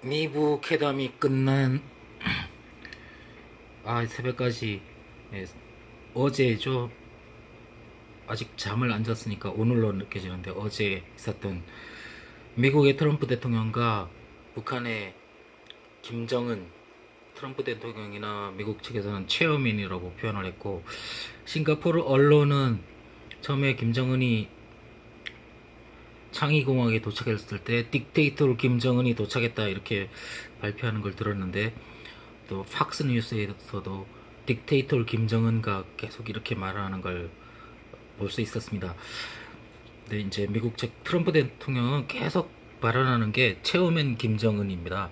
미국 회담이 끝난 아 새벽까지 예, 어제죠? 아직 잠을 안 잤으니까 오늘로 느껴지는데 어제 있었던 미국의 트럼프 대통령과 북한의 김정은 트럼프 대통령이나 미국 측에서는 체어맨이라고 표현을 했고 싱가포르 언론은 처음에 김정은이 창의공학에 도착했을 때 딕테이터로 김정은이 도착했다 이렇게 발표하는 걸 들었는데 또 팍스 뉴스에서도 딕테이터 김정은가 계속 이렇게 말하는 걸 볼 수 있었습니다. 근데 이제 미국 측 트럼프 대통령은 계속 발언하는 게 체어맨 김정은입니다.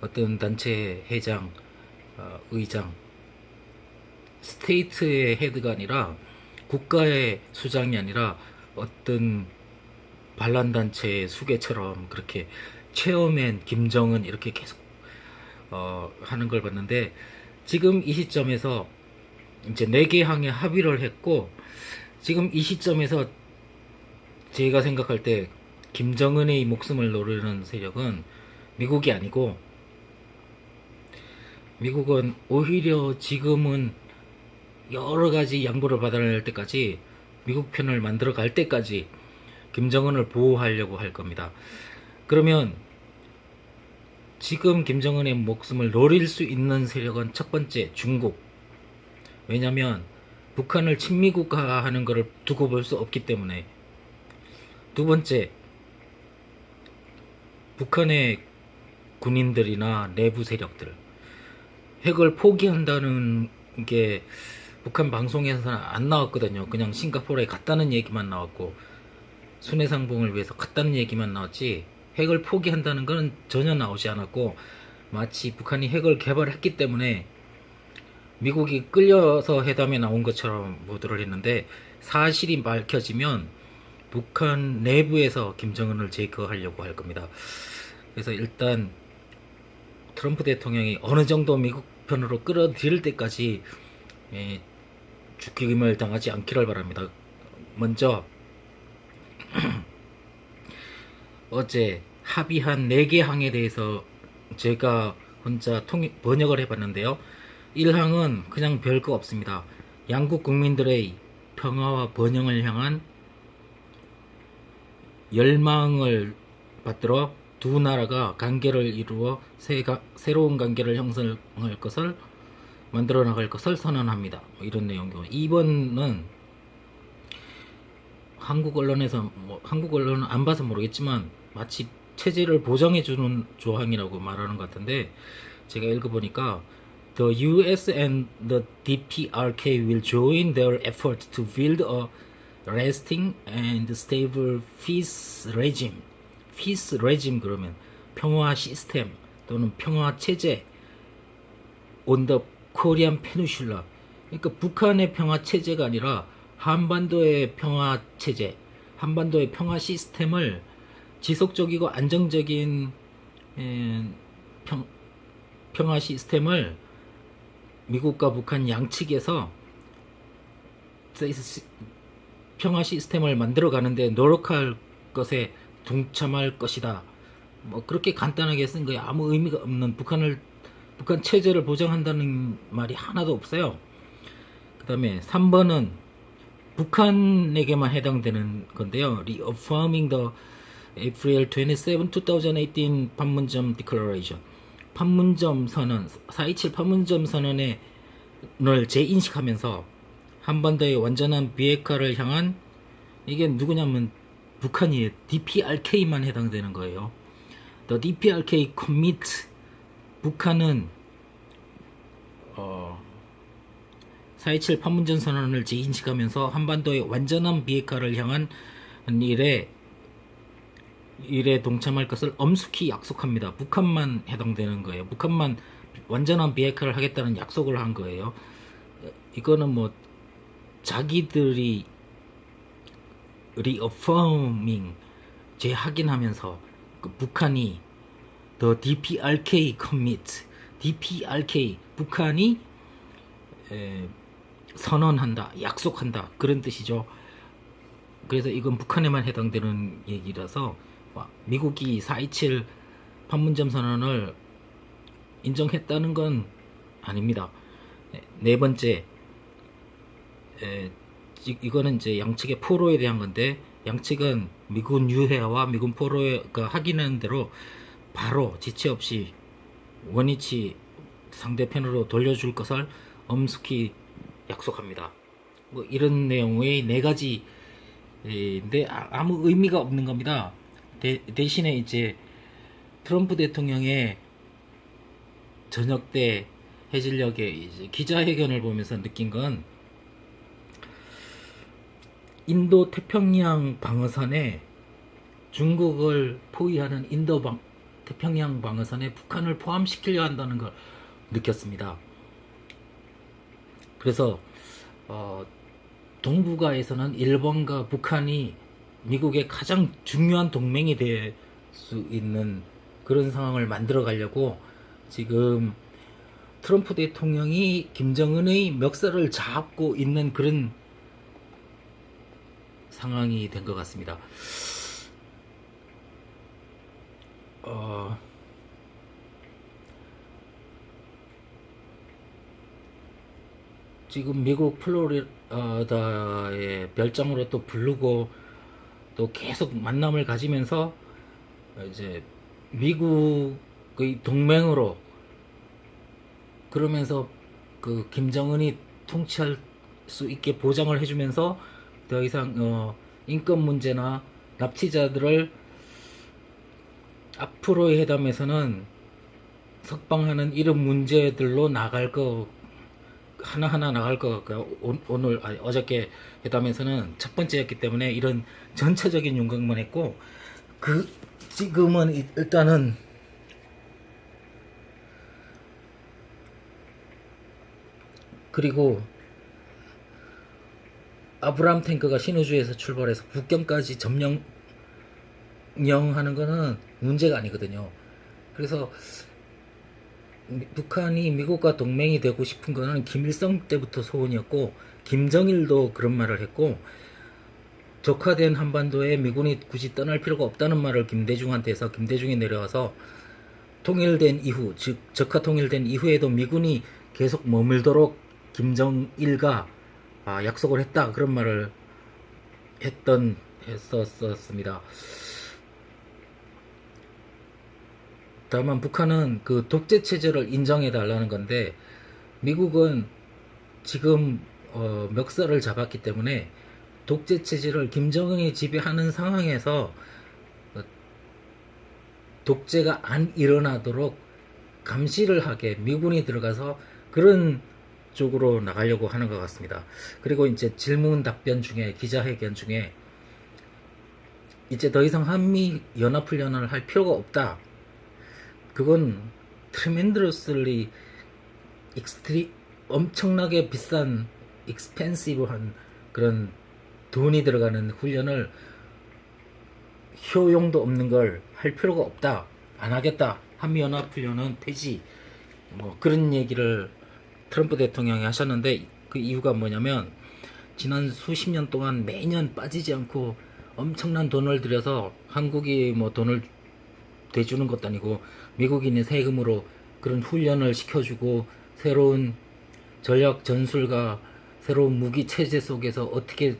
어떤 단체 회장, 어, 의장, 스테이트의 헤드가 아니라 국가의 수장이 아니라 어떤 반란단체의 수괴처럼 그렇게 체어맨 김정은 이렇게 계속 어, 하는 걸 봤는데 지금 이 시점에서 이제 네 개 항에 합의를 했고 지금 이 시점에서 제가 생각할 때 김정은의 목숨을 노리는 세력은 미국이 아니고 미국은 오히려 지금은 여러 가지 양보를 받아야 할 때까지 미국 편을 만들어 갈 때까지 김정은을 보호하려고 할 겁니다. 그러면 지금 김정은의 목숨을 노릴 수 있는 세력은 첫 번째 중국. 왜냐하면 북한을 친미국화하는 것을 두고 볼 수 없기 때문에. 두 번째 북한의 군인들이나 내부 세력들 핵을 포기한다는 게 북한 방송에서는 안 나왔거든요. 그냥 싱가포르에 갔다는 얘기만 나왔고 순회상봉을 위해서 갔다는 얘기만 나왔지 핵을 포기한다는 것은 전혀 나오지 않았고 마치 북한이 핵을 개발했기 때문에 미국이 끌려서 회담에 나온 것처럼 보도를 했는데 사실이 밝혀지면 북한 내부에서 김정은을 제거하려고 할 겁니다. 그래서 일단 트럼프 대통령이 어느 정도 미국 편으로 끌어들일 때까지 예, 죽임을 당하지 않기를 바랍니다. 먼저 어제 합의한 4개 항에 대해서 제가 혼자 통 번역을 해봤는데요. 1항은 그냥 별거 없습니다. 양국 국민들의 평화와 번영을 향한 열망을 받들어 두 나라가 관계를 이루어 새가, 새로운 관계를 형성할 것을 만들어 나갈 것을 선언합니다. 뭐 이런 내용이고 2번은 한국 언론에서 뭐 한국 언론은 안 봐서 모르겠지만 마치 체제를 보장해 주는 조항이라고 말하는 것 같은데 제가 읽어보니까 The U.S. and the DPRK will join their efforts to build a lasting and stable peace regime. peace regime 그러면 평화 시스템 또는 평화 체제 on the Korean Peninsula. 그러니까 북한의 평화 체제가 아니라 한반도의 평화 체제, 한반도의 평화 시스템을 지속적이고 안정적인 에, 평, 평화 시스템을 미국과 북한 양측에서 평화 시스템을 만들어 가는데 노력할 것에 동참할 것이다. 뭐 그렇게 간단하게 쓴 거에 아무 의미가 없는 북한을 북한 체제를 보장한다는 말이 하나도 없어요. 그다음에 3번은 북한에게만 해당되는 건데요. Reaffirming the April 27, 2018 판문점 Declaration. 판문점 선언, 4.27 판문점 선언을 재인식하면서 한반도의 완전한 비핵화를 향한 이게 누구냐면 북한이에요. DPRK만 해당되는 거예요. The DPRK commit 북한은 어, 4.27 판문점 선언을 재인식하면서 한반도의 완전한 비핵화를 향한 일에 일에 동참할 것을 엄숙히 약속합니다. 북한만 해당되는 거예요. 북한만 완전한 비핵화를 하겠다는 약속을 한 거예요. 이거는 뭐 자기들이 reaffirming 재확인하면서 그 북한이 the DPRK commit DPRK 북한이 에, 선언한다 약속한다 그런 뜻이죠. 그래서 이건 북한에만 해당되는 얘기라서 와, 미국이 4.27 판문점 선언을 인정했다는 건 아닙니다. 네, 네 번째, 이거는 이제 양측의 포로에 대한 건데 양측은 미군 유해와 미군 포로가 확인한 대로 바로 지체 없이 원위치 상대편으로 돌려줄 것을 엄숙히 약속합니다. 뭐 이런 내용의 네 가지인데 아- 아무 의미가 없는 겁니다. 대, 대신에 이제 트럼프 대통령의 저녁 때 해질녘에 기자회견을 보면서 느낀 건 인도 태평양 방어선에 중국을 포위하는 인도 방, 태평양 방어선에 북한을 포함시키려 한다는 걸 느꼈습니다. 그래서 어, 동북아에서는 일본과 북한이 미국의 가장 중요한 동맹이 될 수 있는 그런 상황을 만들어 가려고 지금 트럼프 대통령이 김정은의 멱살을 잡고 있는 그런 상황이 된 것 같습니다. 어, 지금 미국 플로리다의 별장으로 또 부르고 또 계속 만남을 가지면서 이제 미국의 동맹으로 그러면서 그 김정은이 통치할 수 있게 보장을 해주면서 더 이상 어, 인권 문제나 납치자들을 앞으로의 회담에서는 석방하는 이런 문제들로 나갈 거 하나하나 나갈 것 같고요. 오- 오늘 아니, 어저께 회담에서는 첫 번째였기 때문에 이런 전체적인 윤곽만 했고 그 지금은 이- 일단은 그리고 아브람 탱크가 신우주에서 출발해서 북경까지 점령하는 거는 문제가 아니거든요. 그래서 미- 북한이 미국과 동맹이 되고 싶은 거는 김일성 때부터 소원이었고 김정일도 그런 말을 했고 적화된 한반도에 미군이 굳이 떠날 필요가 없다는 말을 김대중한테 해서 김대중이 내려와서 통일된 이후 즉 적화 통일된 이후에도 미군이 계속 머물도록 김정일과 아, 약속을 했다 그런 말을 했던 했었습니다. 다만 북한은 그 독재 체제를 인정해 달라는 건데 미국은 지금 어, 멱살을 잡았기 때문에 독재 체제를 김정은이 지배하는 상황에서 어, 독재가 안 일어나도록 감시를 하게 미군이 들어가서 그런 쪽으로 나가려고 하는 것 같습니다. 그리고 이제 질문 답변 중에 기자회견 중에 이제 더 이상 한미 연합훈련을 할 필요가 없다. 그건 트레멘드러스리 익스트리 엄청나게 비싼 익스펜시브한 그런 돈이 들어가는 훈련을 효용도 없는 걸 할 필요가 없다. 안 하겠다. 한미 연합 훈련은 폐지. 뭐 그런 얘기를 트럼프 대통령이 하셨는데 그 이유가 뭐냐면 지난 수십 년 동안 매년 빠지지 않고 엄청난 돈을 들여서 한국이 뭐 돈을 대주는 것도 아니고 미국인의 세금으로 그런 훈련을 시켜주고 새로운 전략 전술과 새로운 무기 체제 속에서 어떻게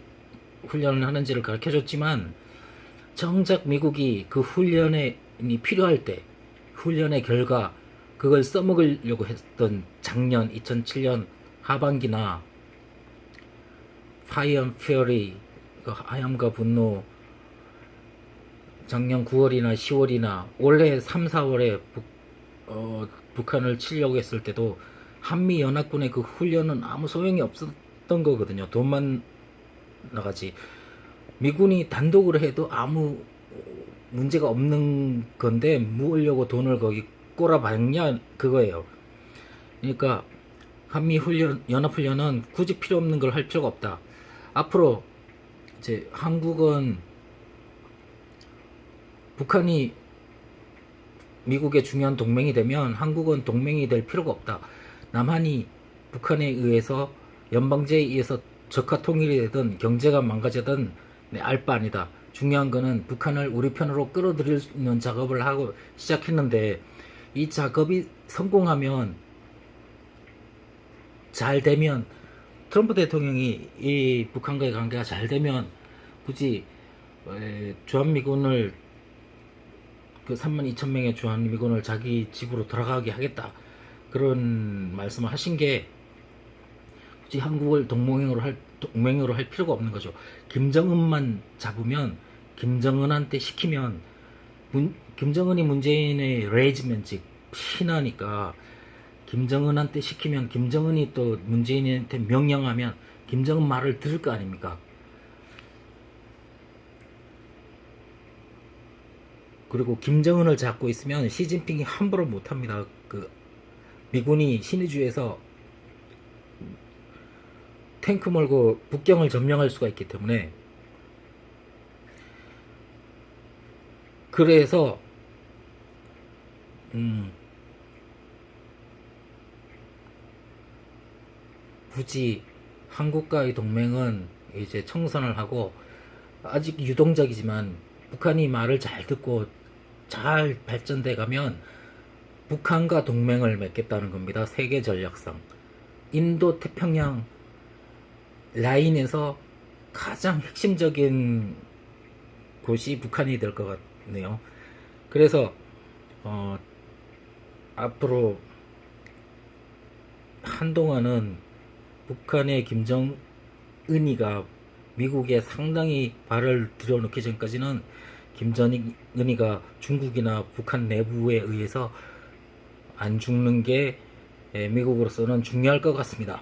훈련을 하는지를 가르쳐 줬지만 정작 미국이 그 훈련이 필요할 때 훈련의 결과 그걸 써먹으려고 했던 작년 2007년 하반기나 파이언 페어리 그 하얀과 분노 작년 9월이나 10월이나 올해 3, 4월에 북, 어, 북한을 치려고 했을 때도 한미 연합군의 그 훈련은 아무 소용이 없었던 거거든요. 돈만 나가지. 미군이 단독으로 해도 아무 문제가 없는 건데 모으려고 돈을 거기 꼬라박냐 그거예요. 그러니까 한미 훈련 연합 훈련은 굳이 필요 없는 걸 할 필요가 없다. 앞으로 이제 한국은 북한이 미국의 중요한 동맹이 되면 한국은 동맹이 될 필요가 없다. 남한이 북한에 의해서 연방제에 의해서 적화 통일이 되든 경제가 망가지든 네, 알바 아니다. 중요한 거는 북한을 우리 편으로 끌어들이는 작업을 하고 시작했는데 이 작업이 성공하면 잘 되면 트럼프 대통령이 이 북한과의 관계가 잘 되면 굳이 에, 주한미군을 그 3만 2천 명의 주한미군을 자기 집으로 돌아가게 하겠다 그런 말씀을 하신 게 굳이 한국을 동맹으로 할 동맹으로 할 필요가 없는 거죠. 김정은만 잡으면 김정은한테 시키면 문, 김정은이 문재인의 레이즈면 즉 신하니까 김정은한테 시키면 김정은이 또 문재인한테 명령하면 김정은 말을 들을 거 아닙니까? 그리고 김정은을 잡고 있으면 시진핑이 함부로 못합니다. 그 미군이 신의주에서 탱크 몰고 북경을 점령할 수가 있기 때문에 그래서 음 굳이 한국과의 동맹은 이제 청선을 하고 아직 유동적이지만 북한이 말을 잘 듣고 잘 발전돼 가면 북한과 동맹을 맺겠다는 겁니다. 세계 전략상 인도 태평양 라인에서 가장 핵심적인 곳이 북한이 될 것 같네요. 그래서 어, 앞으로 한동안은 북한의 김정은이가 미국에 상당히 발을 들여놓기 전까지는 김정은이가 중국이나 북한 내부에 의해서 안 죽는 게 에, 미국으로서는 중요할 것 같습니다.